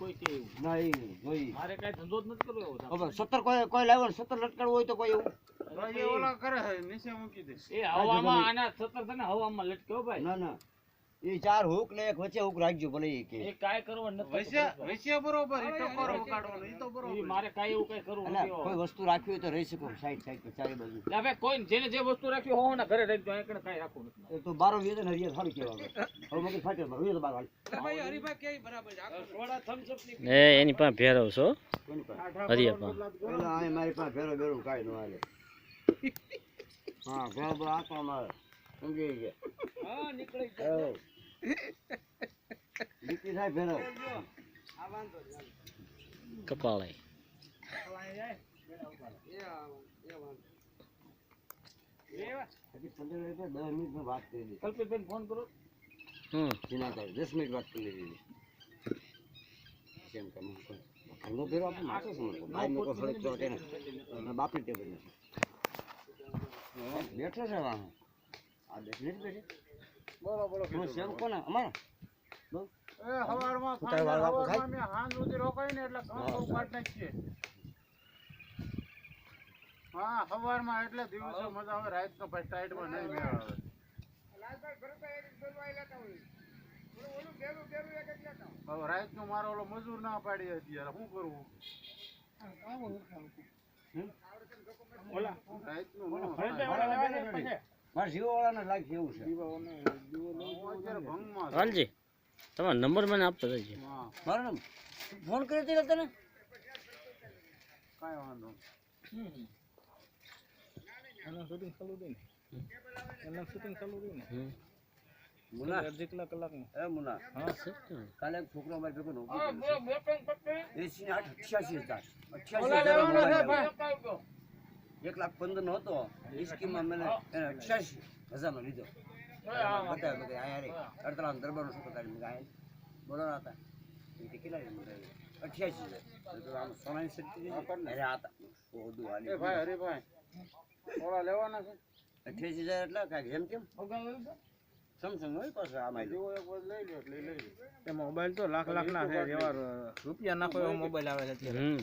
કોઈ કે એવું. ના એ જોઈ. મારે કઈ ધંધો જ નથી કરવો એવો. હવે સત્તર કોઈ કોઈ લાવ્યો ને સત્તર લટકાડવું હોય તો કોઈ એવું. એ ઓલા કરે છે મૂકી દે. એ હવામાં આના સત્તર છે હવામાં લટક્યો ભાઈ. ના ના. એ ચાર હુક ને એક વચ્ચે હુક રાખજો ભલે એ કે. એ કાય કરવો નથી બરોબર ઈ ટકોરો વગાડવાનો ઈ તો બરોબર. મારે કાય એવું કાય કરવું ના નથી કોઈ વસ્તુ રાખવી હોય તો રહી શકો સાઈડ સાઈડ પર ચારે બાજુ. હવે કોઈ જેને જે વસ્તુ રાખી હોય ને ઘરે રાખજો અહીં કાંઈ રાખવું નથી તો બારો વેદન હરિયા સારું કહેવાનું હવે મગજ ફાટ્યો મારો તો બાર બરાબર સોડા thumbs up ની એ એની પાસે ભેરવ છો? હરિયા પાસે. પેલા આ મારી પાસે ભેરો ભેરો કાય ન હાલે. હા ભેરો ભેરો આંકવા મારે સમજી ગયા? હા નીકળી હઉ. બીકી થાય ભેરો કપાળાય પંદર મિનિટ દસ મિનિટમાં વાત કરી દીધી કલ્પિતભાઈ ફોન કરો હમ દસ મિનિટ વાત કરી લીધી કેમ કે ઘરનો ભેરો આપણે માથે સમજવો બાયનો કોઈ ફરક તો તેને બાપની ટેબલ નથી બેઠો છે વાહ આ દસ મિનિટ બેઠી બોલો બોલો હું કોને? અમારો? મેં હા હવારમાં એટલે દિવસે મજા આવે રાત નો ભાઈ ટાઈટમાં નહીં મેળ આવે. હવે રાતનું મારો ઓલો મજૂર ના પાડી અત્યારે શું કરવું? ઓલા રાતનું મારા જીવવાળાને લાગે એવું છે. અત્યારે ભંગમાં છે. હાલજી તમારો નંબર મને આપતો રહેજો. મારો ફોન કર્યો તે તને? કાંઈ વાંધો એનું શૂટિંગ ચાલુ રહી ને. એનું શૂટિંગ ચાલુ રહી ને. મુના. કલાકનું એ મુના. હા કાલે એક છોકરો અમારી ભેગો એસી ને આઠ અઠ્યાસી હજાર. અઠ્યાસી હજાર એક લાખ પંદર નો હતો. એ સ્કીમમાં મને અઠ્યાસી હજારનો લીધો. બતાવ્યો કે અહીંયા રે અડતાળા દરબારનો શું તારી મેં બોલો હતા. એ કેટલા અઠ્યાસી હજાર. મેં આમ સોનાની દીધી. અરે હતા બધું એ હાલી ભાઈ અરે ભાઈ થોડા લેવાના છે. અઠ્યાસી હજાર એટલે કાંઈક જેમ કેમ? સમસંગ હોય પાસે આમાં જેવો એક વાર લઈ લો એટલે લઈ લો. એ મોબાઈલ તો લાખ લાખ ના છે જેવા રૂપિયા નાખો એવો મોબાઈલ આવે છે હમ.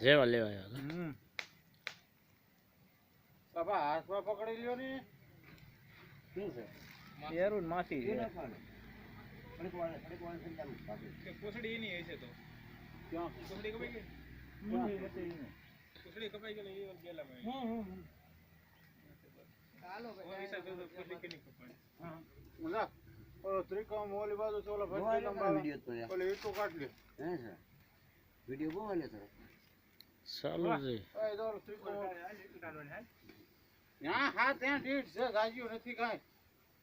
જેવા લેવા આવ્યા હમ. બાપા હાથમાં પકડી લ્યો ને. શું છે? એરું માસી છે. થોડીક વાર થોડીક વાર થઈ જાય બાકી. પૂછડી એની હશે તો. ક્યાં? પૂછડી કપાઈ ગઈ? પૂછડી કપાઈ ગઈ એ ગેલા મેં. મજા? ઓલો ત્રિકોણ ઓલી બાજુ ઓલો વીડિયો તો યાર. ઓલી ઈંટો કાઢ લે. હે છે? વીડિયો બહુ હાલે તારો. ચાલુ છે. એ તો ત્રિકોણ. હા હા ત્યાં ઠીક છે ગાજ્યું નથી કાંઈ.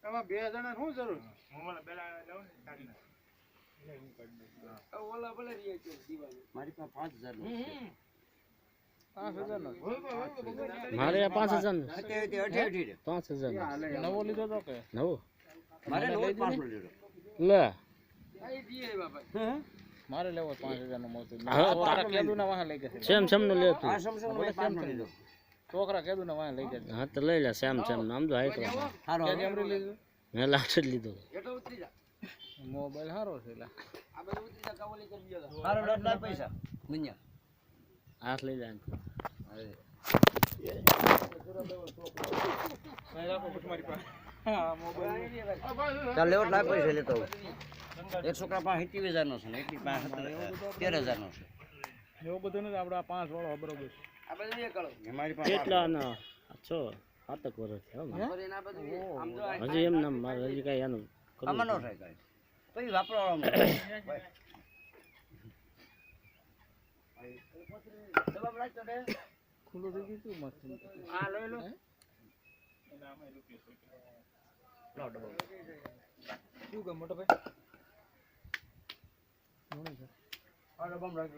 એમાં બે જણા શું જરૂર? છે. મારી પાસે પાંચ હજાર છે. મારે પાંચ હજાર છે. પાંચ હજાર નવો લીધો તો કે? નવો. લે? મારે લેવો પાંચ હજાર નો મોતો હા, લઈ. છોકરા કીધું ને વાય લઈ ગયા હા તો લઈ લે સેમ સેમ નામ તો હાઈ કરો હારો કેમરી લીધું? મેં લાટ જ લીધો. એટલો ઉતરી જા. મોબાઈલ સારો છે લા. આ બધું ઉતરી જા કવલી કરી દેલા હારો લટ લાય પૈસા. મુન્યા. હાથ લઈ જાય ચાલ લેવટ લાય પૈસા લેતો. એક છોકરા પાસે સિત્તેર હજાર છે ને એકની પાસે તેર હજારનો છે. એવું બધું નથી આપણે પાંચ વાળો બરોબર આ બધું એ કરો ને મારી પાસે કેટલા ના? છો? સાતક વર્ષ આ હજી એમ નામ મારે હજી કઈ આનું કરવું થાય કાંઈ. પછી વાપરવાનું ખુલ્લું થઈ ગયું શું મસ્ત આ લઈ લો. શું કામ મોટા ભાઈ? ડબ્બામાં.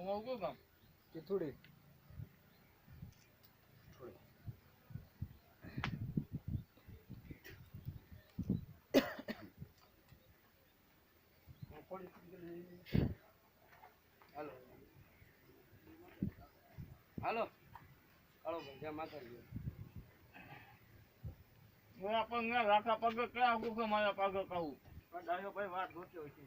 રાખજો. કે થોડી હાલો. હાલો. ભાઈ જ્યાં માથા ગયો હું આપણને રાખા પગ ક્યાં આવું કે મારા પગે કહું? ડાયો ભાઈ વાત ગોત્યો છે.